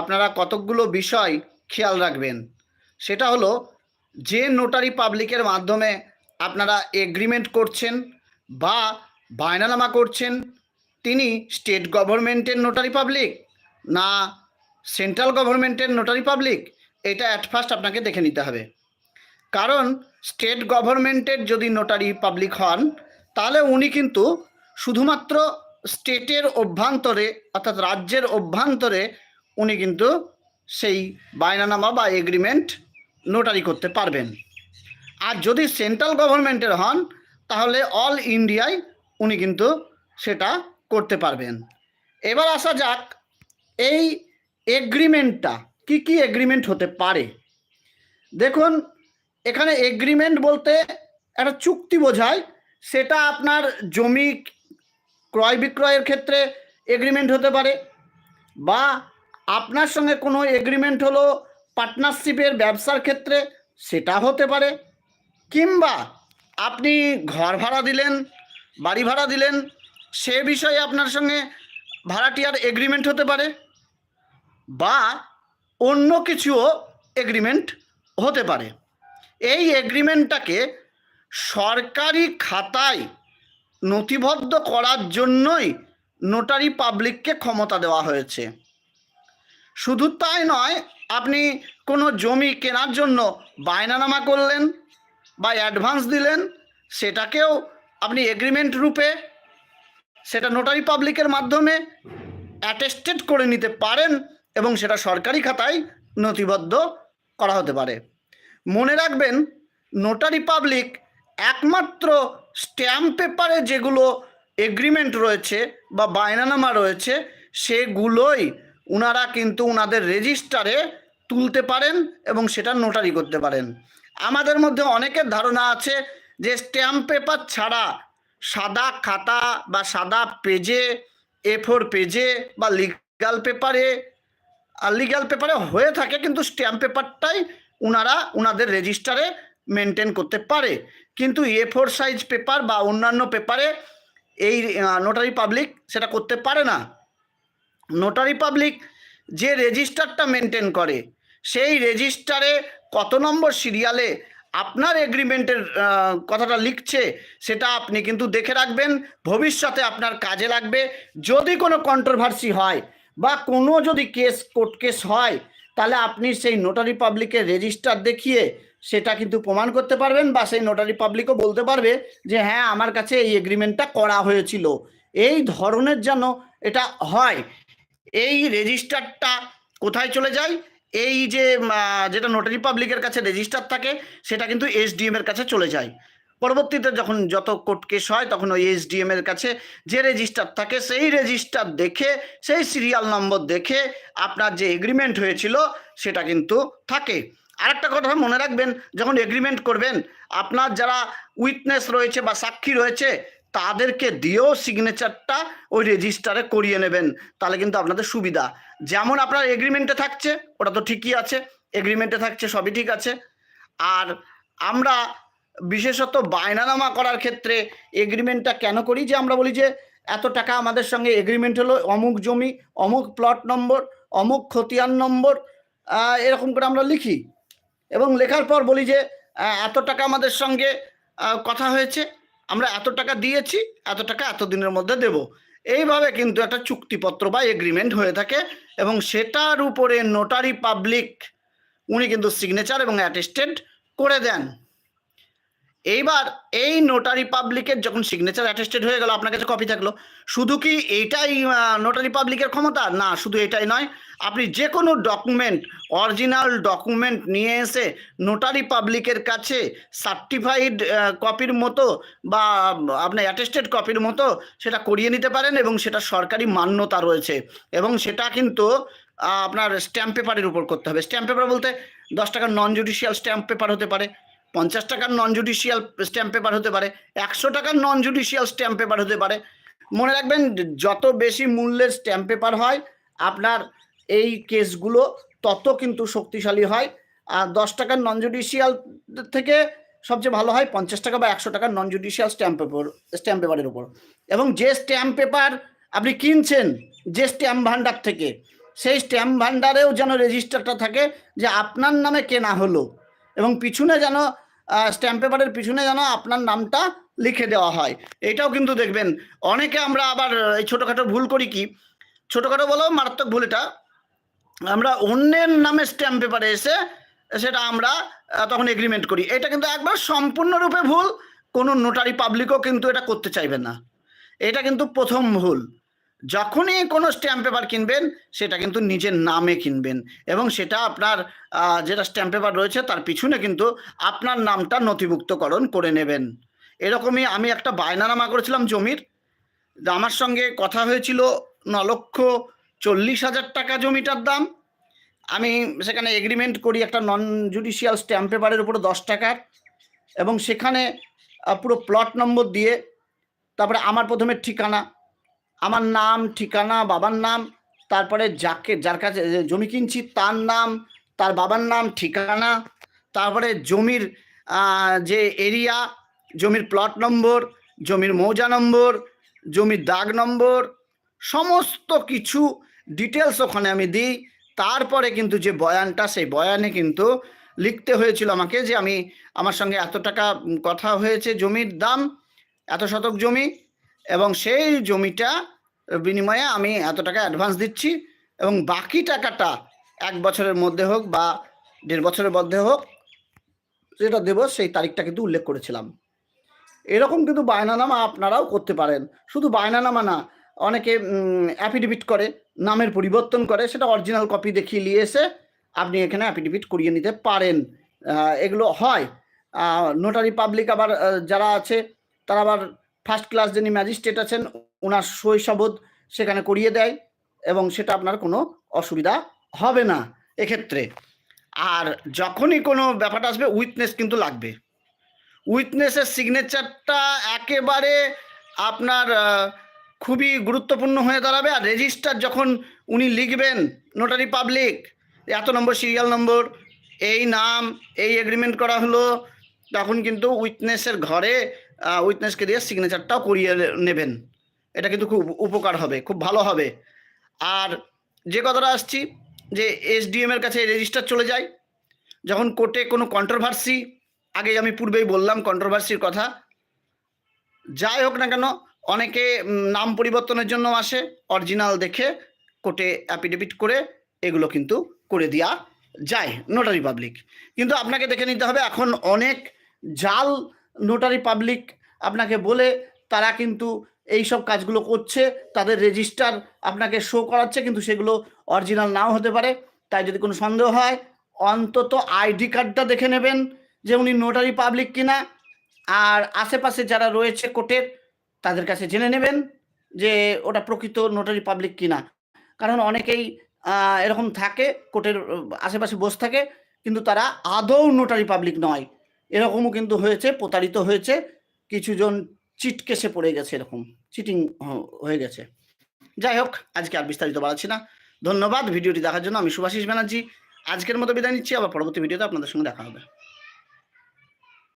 আপনারা কতকগুলো বিষয় খেয়াল রাখবেন। সেটা হলো, যে নোটারি পাবলিকের মাধ্যমে আপনারা এগ্রিমেন্ট করছেন বা বায়নানামা করছেন, তিনি স্টেট গভর্নমেন্টের নোটারি পাবলিক না সেন্ট্রাল গভর্নমেন্টের নোটারি পাবলিক এটা অ্যাট ফার্স্ট আপনাকে দেখে নিতে হবে। কারণ স্টেট গভর্নমেন্টের যদি নোটারি পাবলিক হন, তাহলে উনি কিন্তু শুধুমাত্র স্টেটের অভ্যন্তরে, অর্থাৎ রাজ্যের অভ্যন্তরে উনি কিন্তু সেই বায়নানামা বা এগ্রিমেন্ট নোটারি করতে পারবেন। আর যদি সেন্ট্রাল গভর্নমেন্টের হন, তাহলে অল ইন্ডিয়ায় উনি কিন্তু সেটা করতে পারবেন। এবার আসা যাক, এই এগ্রিমেন্টটা কি কি এগ্রিমেন্ট হতে পারে? দেখুন, এখানে এগ্রিমেন্ট বলতে একটা চুক্তি বোঝায়, সেটা আপনার জমি ক্রয় বিক্রয়ের ক্ষেত্রে এগ্রিমেন্ট হতে পারে, বা আপনার সঙ্গে কোনো এগ্রিমেন্ট হলো পার্টনারশিপের ব্যবসার ক্ষেত্রে? সেটা হতে পারে। কিংবা আপনি ঘর ভাড়া দিলেন, বাড়ি ভাড়া দিলেন, সে বিষয়ে আপনার সঙ্গে ভাড়াটিয়ার এগ্রিমেন্ট হতে পারে বা অন্য কিছুও এগ্রিমেন্ট হতে পারে। এই এগ্রিমেন্টটাকে সরকারি খাতায় নথিবদ্ধ করার জন্যই নোটারি পাবলিককে ক্ষমতা দেওয়া হয়েছে। শুধু তাই নয়, আপনি কোনো জমি কেনার জন্য বায়নানামা করলেন বা অ্যাডভান্স দিলেন, সেটাকেও আপনি এগ্রিমেন্ট রূপে সেটা নোটারি পাবলিকের মাধ্যমে অ্যাটেস্টেড করে নিতে পারেন এবং সেটা সরকারি খাতায় নথিবদ্ধ করা হতে পারে। মনে রাখবেন নোটারি পাবলিক একমাত্র স্ট্যাম্প পেপারে যেগুলো এগ্রিমেন্ট রয়েছে বা বায়নানামা রয়েছে, সেগুলোই উনারা কিন্তু উনাদের রেজিস্টারে তুলতে পারেন এবং সেটা নোটারি করতে পারেন। আমাদের মধ্যে অনেকের ধারণা আছে যে স্ট্যাম্প পেপার ছাড়া সাদা খাতা বা সাদা পেজে এ ফোর পেজে বা লিগাল পেপারে আর লিগ্যাল পেপারে হয়ে থাকে কিন্তু স্ট্যাম্প পেপারটাই উনারা উনাদের রেজিস্টারে মেনটেন করতে পারে। কিন্তু এ ফোর সাইজ পেপার বা অন্যান্য পেপারে এই নোটারি পাবলিক সেটা করতে পারে না। নোটারি পাবলিক যে রেজিস্টারটা মেনটেন করে, সেই রেজিস্টারে কত নম্বর সিরিয়ালে আপনার এগ্রিমেন্টের কথাটা লিখছে, সেটা আপনি কিন্তু দেখে রাখবেন, ভবিষ্যতে আপনার কাজে লাগবে। যদি কোনো কন্ট্রোভার্সি হয় বা কোনো যদি কেস কোর্ট কেস হয়, তাহলে আপনি সেই নোটারি পাবলিকের রেজিস্টার দেখিয়ে সেটা কিন্তু প্রমাণ করতে পারবেন বা সেই নোটারি পাবলিকও বলতে পারবে যে হ্যাঁ আমার কাছে এই এগ্রিমেন্টটা করা হয়েছিল। এই ধরনের যেন এটা হয় এই রেজিস্টারটা কোথায় চলে যায়? এই যে যেটা নোটারি পাবলিকের কাছে রেজিস্টার থাকে, সেটা কিন্তু এসডিএম এর কাছে চলে যায়। পরবর্তীতে যখন যত কোর্ট কেস হয়, তখন ওই এসডিএম এর কাছে যে রেজিস্টার থাকে, সেই রেজিস্টার দেখে, সেই সিরিয়াল নম্বর দেখে আপনার যে এগ্রিমেন্ট হয়েছিল, সেটা কিন্তু থাকে। আর একটা কথা মনে রাখবেন, যখন এগ্রিমেন্ট করবেন, আপনার যারা উইটনেস রয়েছে বা সাক্ষী রয়েছে তাদেরকে দিয়েও সিগনেচারটা ওই রেজিস্টারে করিয়ে নেবেন, তাহলে কিন্তু আপনাদের সুবিধা। যেমন আপনার এগ্রিমেন্টে থাকছে, ওটা তো ঠিকই আছে এগ্রিমেন্টে থাকছে, সবই ঠিক আছে। আর আমরা বিশেষত বায়নানামা করার ক্ষেত্রে এগ্রিমেন্টটা কেন করি? যে আমরা বলি যে, এত টাকা আমাদের সঙ্গে এগ্রিমেন্ট হলো, অমুক জমি, অমুক প্লট নম্বর অমুক খতিয়ান নম্বর এরকম করে আমরা লিখি। এবং লেখার পর বলি যে এত টাকা আমাদের সঙ্গে কথা হয়েছে আমরা এত টাকা দিয়েছি, এত টাকা এত দিনের মধ্যে দেব। এইভাবে কিন্তু একটা চুক্তিপত্র বা এগ্রিমেন্ট হয়ে থাকে এবং সেটার উপরে নোটারি পাবলিক উনি কিন্তু সিগনেচার এবং অ্যাটেস্টেড করে দেন। এইবার এই নোটারি পাবলিকের যখন সিগনেচার অ্যাটেস্টেড হয়ে গেল, আপনার কাছে কপি থাকল, শুধু কি এইটাই নোটারি পাবলিকের ক্ষমতা? না, শুধু এটাই নয়, আপনি যে কোনো ডকুমেন্ট অরিজিনাল ডকুমেন্ট নিয়ে এসে নোটারি পাবলিকের কাছে সার্টিফাইড কপির মতো বা আপনার অ্যাটেস্টেড কপির মতো সেটা করিয়ে নিতে পারেন এবং সেটা সরকারি মান্যতা রয়েছে এবং সেটা কিন্তু আপনার স্ট্যাম্প পেপারের উপর করতে হবে। স্ট্যাম্প পেপার বলতে দশ টাকার নন জুডিশিয়াল স্ট্যাম্প পেপার হতে পারে পঞ্চাশ টাকার নন জুডিশিয়াল স্ট্যাম্প পেপার হতে পারে, একশো টাকার নন জুডিশিয়াল স্ট্যাম্প পেপার হতে পারে। মনে রাখবেন, যত বেশি মূল্যের স্ট্যাম্প পেপার হয়, আপনার এই কেসগুলো তত কিন্তু শক্তিশালী হয়। আর দশ টাকার নন জুডিশিয়াল থেকে সবচেয়ে ভালো হয় পঞ্চাশ টাকা বা একশো টাকার non judicial stamp paper stamp পেপারের উপর। এবং যে স্ট্যাম্প পেপার আপনি কিনছেন, যে স্ট্যাম্প ভান্ডার থেকে, সেই স্ট্যাম্প ভান্ডারেও যেন রেজিস্টারটা থাকে যে আপনার নামে কেনা হলো। এবং পিছনে যেন স্ট্যাম্প পেপারের পিছনে যেন আপনার নামটা লিখে দেওয়া হয়। এটাও কিন্তু দেখবেন। অনেকে আমরা আবার, এই ছোটোখাটো ভুল করি কি? ছোটোখাটো বলেও মারাত্মক ভুল এটা। আমরা অন্যের নামে স্ট্যাম্প পেপারে এসে সেটা আমরা তখন এগ্রিমেন্ট করি। এটা কিন্তু একবার সম্পূর্ণরূপে ভুল, কোনো নোটারি পাবলিকও কিন্তু এটা করতে চাইবে না। এটা কিন্তু প্রথম ভুল। যখনই কোনো স্ট্যাম্প পেপার কিনবেন, সেটা কিন্তু নিজের নামে কিনবেন। এবং সেটা আপনার যেটা স্ট্যাম্প পেপার রয়েছে, তার পিছনে কিন্তু আপনার নামটা নথিভুক্তকরণ করে নেবেন। এরকমই আমি একটা বায়নানামা করেছিলাম জমির। আমার সঙ্গে কথা হয়েছিল ন লক্ষ চল্লিশ হাজার টাকা জমিটার দাম। আমি সেখানে এগ্রিমেন্ট করি একটা নন জুডিশিয়াল স্ট্যাম্প পেপারের উপরে দশ টাকার। এবং সেখানে পুরো প্লট নম্বর দিয়ে, তারপরে আমার প্রথমে ঠিকানা আমার নাম, ঠিকানা, বাবার নাম, তারপরে যাকে, যার কাছে জমি কিনছি তার নাম, তার বাবার নাম, ঠিকানা, তারপরে জমির যে এরিয়া, জমির প্লট নম্বর, জমির মৌজা নম্বর, জমির দাগ নম্বর, সমস্ত কিছু ডিটেলস ওখানে আমি দিই। তারপরে কিন্তু যে বয়ানটা, সেই বয়ানে কিন্তু লিখতে হয়েছিল আমাকে যে আমি আমার সঙ্গে এত টাকা কথা হয়েছে জমির দাম, এত শতক জমি এবং সেই জমিটা বিনিময়ে আমি এত টাকা অ্যাডভান্স দিচ্ছি এবং বাকি টাকাটা এক বছরের মধ্যে হোক বা দেড় বছরের মধ্যে হোক, যেটা দেবো সেই তারিখটা কিন্তু উল্লেখ করেছিলাম। এরকম কিন্তু বায়নানামা আপনারাও করতে পারেন। শুধু বায়নানামা না, অনেকে অ্যাফিডেভিট করে, নামের পরিবর্তন করে, সেটা অরিজিনাল কপি দেখিয়ে নিয়ে এসে আপনি এখানে অ্যাফিডেভিট করিয়ে নিতে পারেন। এগুলো হয়। নোটারি পাবলিক আবার যারা আছে, তারা আবার ফার্স্ট ক্লাস যিনি ম্যাজিস্ট্রেট আছেন ওনার শৈশবোধ সেখানে করিয়ে দেয় এবং সেটা আপনার কোনো অসুবিধা হবে না এক্ষেত্রে। আর যখনই কোনো ব্যাপারটা আসবে, উইটনেস কিন্তু লাগবে। উইটনেসের সিগনেচারটা একেবারে আপনার খুবই গুরুত্বপূর্ণ হয়ে দাঁড়াবে। আর রেজিস্টার যখন উনি লিখবেন নোটারি পাবলিক এত নম্বর সিরিয়াল নম্বর, এই নাম, এই এগ্রিমেন্ট করা হলো, তখন কিন্তু উইটনেসের ঘরে উইটনেসকে দিয়ে সিগনেচারটাও করিয়ে নেবেন। এটা কিন্তু খুব উপকার হবে, খুব ভালো হবে। আর যে কথাটা আসছি, যে এসডিএম এর কাছে রেজিস্টার চলে যায়, যখন কোর্টে কোনো কন্ট্রোভার্সি আগে আমি পূর্বেই বললাম কন্ট্রোভার্সির কথা, যাই হোক না কেন, অনেকে নাম পরিবর্তনের জন্য আসে অরিজিনাল দেখে কোর্টে অ্যাফিডেভিট করে এগুলো কিন্তু করে দেওয়া যায় নোটারি পাবলিক কিন্তু আপনাকে দেখে নিতে হবে, এখন অনেক জাল নোটারি পাবলিক আপনাকে বলে তারা কিন্তু এই সব কাজগুলো করছে, তাদের রেজিস্টার আপনাকে শো করাচ্ছে, কিন্তু সেগুলো অরিজিনাল নাও হতে পারে। তাই যদি কোনো সন্দেহ হয়, অন্তত আইডি কার্ডটা দেখে নেবেন যে উনি নোটারি পাবলিক কিনা। আর আশেপাশে যারা রয়েছে কোর্টের, তাদের কাছে জেনে নেবেন যে ওটা প্রকৃত নোটারি পাবলিক কিনা। কারণ অনেকেই এরকম থাকে, কোর্টের আশেপাশে বসে থাকে, কিন্তু তারা আদৌ নোটারি পাবলিক নয়। এরকমও কিন্তু হয়েছে, প্রতারিত হয়েছে। কিছুজন চিট কেসে পড়ে গেছে এরকম, চিটিং হয়ে গেছে। যাই হোক, আজকে আর বিস্তারিত বাড়াচ্ছি না। ধন্যবাদ, ভিডিওটি দেখার জন্য আমি সুভাষিস ব্যানার্জি। আজকের মতো বিদায় নিচ্ছি, আবার পরবর্তী ভিডিওতে আপনাদের সঙ্গে দেখা হবে।